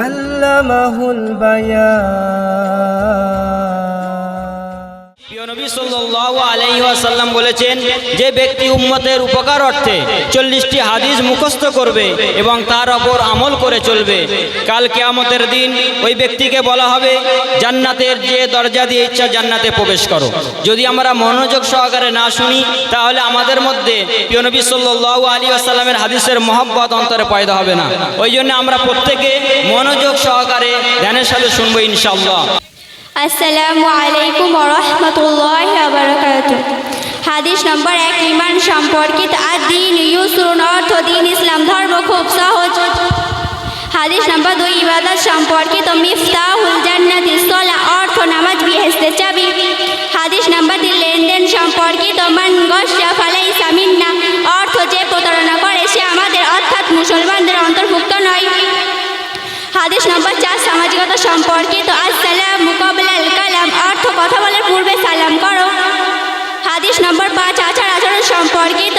আল্লামাহুল নবী সাল্লাল্লাহু আলাইহি ওয়াসাল্লাম বলেছেন যে ব্যক্তি উম্মতের উপকার অর্থে চল্লিশটি হাদিস মুখস্থ করবে এবং তার ওপর আমল করে চলবে। কাল কেয়ামতের দিন ওই ব্যক্তিকে বলা হবে, জান্নাতের যে দরজা দিয়ে ইচ্ছা জান্নাতে প্রবেশ করো। যদি আমরা মনোযোগ সহকারে না শুনি, তাহলে আমাদের মধ্যে প্রিয় নবী আলী ওয়াসাল্লামের হাদিসের মহব্বত অন্তরে পয়দা হবে না। ওই জন্য আমরা প্রত্যেকে মনোযোগ সহকারে ধ্যানের সাথে শুনব ইনশাআল্লাহ। আসসালামু আলাইকুম রহমতুল্লাহ হাদিস নম্বর এক ইমান সম্পর্কিত আর দিন ইউসরুন অর্থ, দিন ইসলাম, ধর্ম খুব সহজ। হাদিস নম্বর দুই, ইবাদত সম্পর্কিত মিফতাহুল জান্নাত ইসলা অর্থ, নামাজ বিহেস্তে চাবি। হাদিস নম্বর তিন, লেনদেন সম্পর্কিত, মান গসা ফালাই সামিন্না অর্থ, যে প্রতারণা করে, সে আমাদের, অর্থাৎ মুসলমানদের অন্তর্ভুক্ত নয়। হাদিস নম্বর চার, সামাজিকতা সম্পর্কিত, আসসালাম মুকাবলাল কালাম, অর্থ, কথা বলার পূর্বে সালাম করো। হাদিস নম্বর পাঁচ আচার আচরণ সম্পর্কিত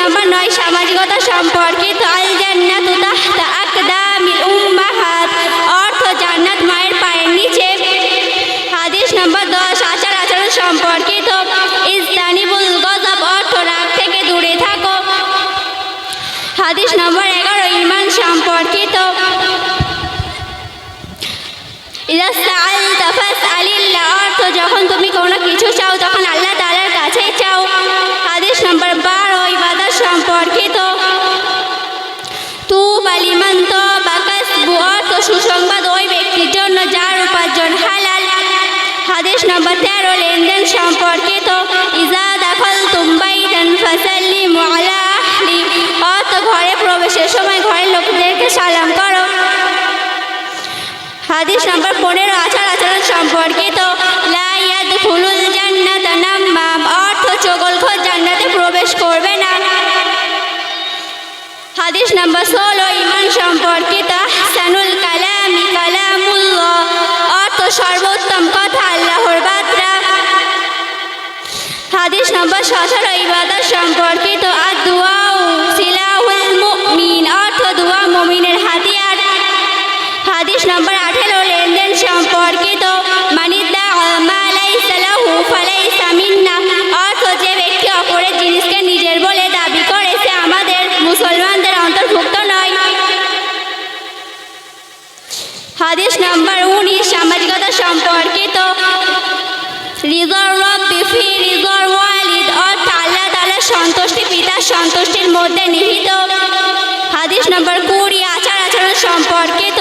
নম্বর নয়, সামাজিকতা সম্পর্কিত আল জান্নাতু তাহতা আকদামিল উম্মাহাত। অর্থ জান্নাত মায়ের পায়ের নিচে। হাদিস নম্বর দশ, আচার আচরণ সম্পর্কিত ইস্তানিবুল গজব, অর্থ রাগ থেকে দূরে থাকো। হাদিস নম্বর এগারো ইমান সম্পর্কিত ইদা সাআলতা ফাসআলিল্লাহ তেরো লেনদেন সম্পর্কিত। ইজা আহলি। অর্থ ঘরে প্রবেশের সময় ঘরের লোকদেরকে সালাম করো। হাদিস নম্বর পনেরো, আচার আচরণ সম্পর্কিত। হাদিস নম্বর ষোলো ইমান সম্পর্কিত। সানুল কালামি অর্থ সর্বোত্তম কথা আল্লাহর নম্বর সতেরো ইবাদত সম্পর্কিত আর দুয়া হাদিস নম্বর আঠেরো লেনদেন সম্পর্কিত মধ্যে নিহিত। হাদিস নম্বর কুড়ি, আচার আচরণ সম্পর্কিত।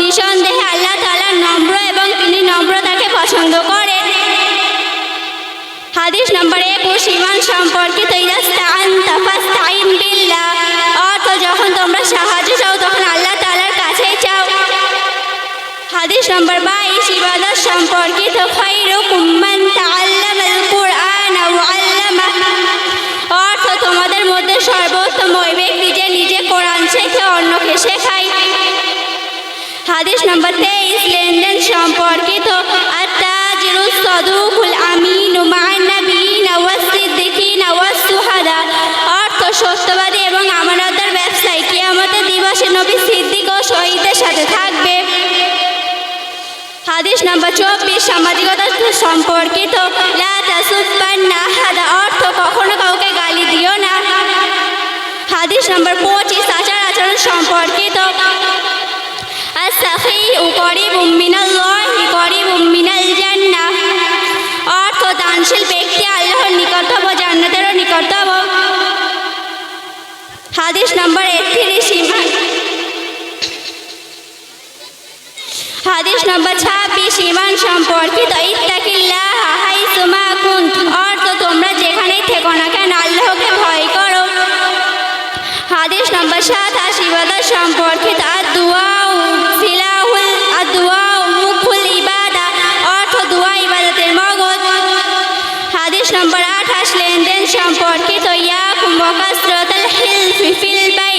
নিঃসন্দেহে চাও, তখন আল্লাহ কাছেই চাও। হাদিস ইবাদত সম্পর্কিত। খাইরুকুম মান তাআল্লামাল আমিন মান নবীন ওয়াসিদ্দিকিন ওয়াসুহাদা অর্থ সত্যবাদী এবং আমানতের ব্যবসায়ী কিয়ামতের দিবসে নবী সিদ্দিক ও শহীদের সাথে থাকবে। হাদিস নম্বর চব্বিশ, সামাজিকতা সম্পর্কিত। আহাদা অর্থ কখনো কাউকে গালি দিও না। হাদিস নম্বর পঁচিশ, আচার আচরণ সম্পর্কিত। অর্থ আল্লাহর হাদিস নম্বর একত্রিশ ছাব্বিশ ইমান সম্পর্কিত ইত্তাকিল্লাহ হাইসুমা কুন্ত। অর্থ, তোমরা যেখানেই থেকো না কেন ভয় করো। হাদিস নম্বর সাতাশ ইবাদত সম্পর্কিত। আর দুয়া সিলাহুল আর দুয়া মুখুল ইবাদা। অর্থ, দুয়া ইবাদতের মগজ। হাদিস নম্বর আঠাশ, লেনদেন সম্পর্কিত। ইয়াকুম ওয়াকাসরাতুল হিলফি ফিল বাই।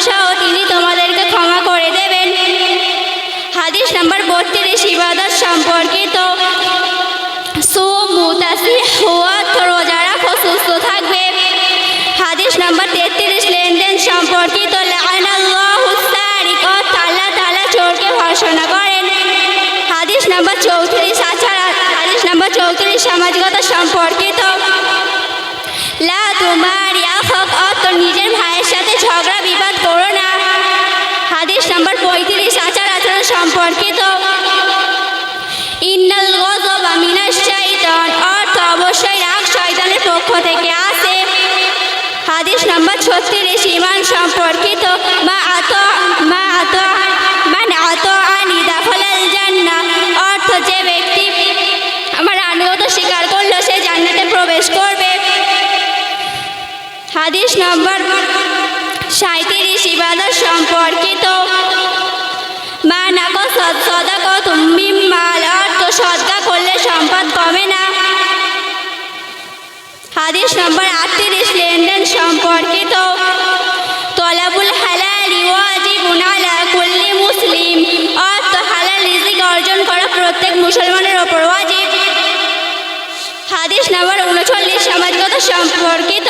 অন্তরে তিনি তোমাদেরকে ক্ষমা করে দেবেন। হাদিস নাম্বার বত্রিশ, ইবাদত সম্পর্কিত। তেত্রিশ, লেনদেন সম্পর্কিত। করেন। হাদিস নম্বর চৌত্রিশ হাদিস নম্বর চৌত্রিশ, সামাজিকতা সম্পর্কিত। সম্পর্কিত। ইন্নাল গজব মিনাশ শাইতান, অর্থ অবশ্যই রাগ শয়তানের পক্ষ থেকে আসে হাদিস নম্বর ছত্রিশ ইমান সম্পর্কিত। মা আত মা আত, মান আত আনি দাখলাল জান্নাহ। অর্থ যে ব্যক্তি আমার আনুগত স্বীকার করল, সে জান্নাতে প্রবেশ করবে। হাদিস নম্বর সাঁত্রিশ ইবাদত সম্পর্কিত। মা নাকো তুমি মাল, অর্থ সদকা করলে সম্পদ কমে না। হাদিস নম্বর আটত্রিশ, লেনদেন সম্পর্কিত। তলাবুল হালাল ওয়াজিবুন আলা কুল্লি মুসলিম। অর্থ হালাল রিজিক অর্জন করা প্রত্যেক মুসলমানের ওপর হাদিস নম্বর উনচল্লিশ সামাজিকতা সম্পর্কিত।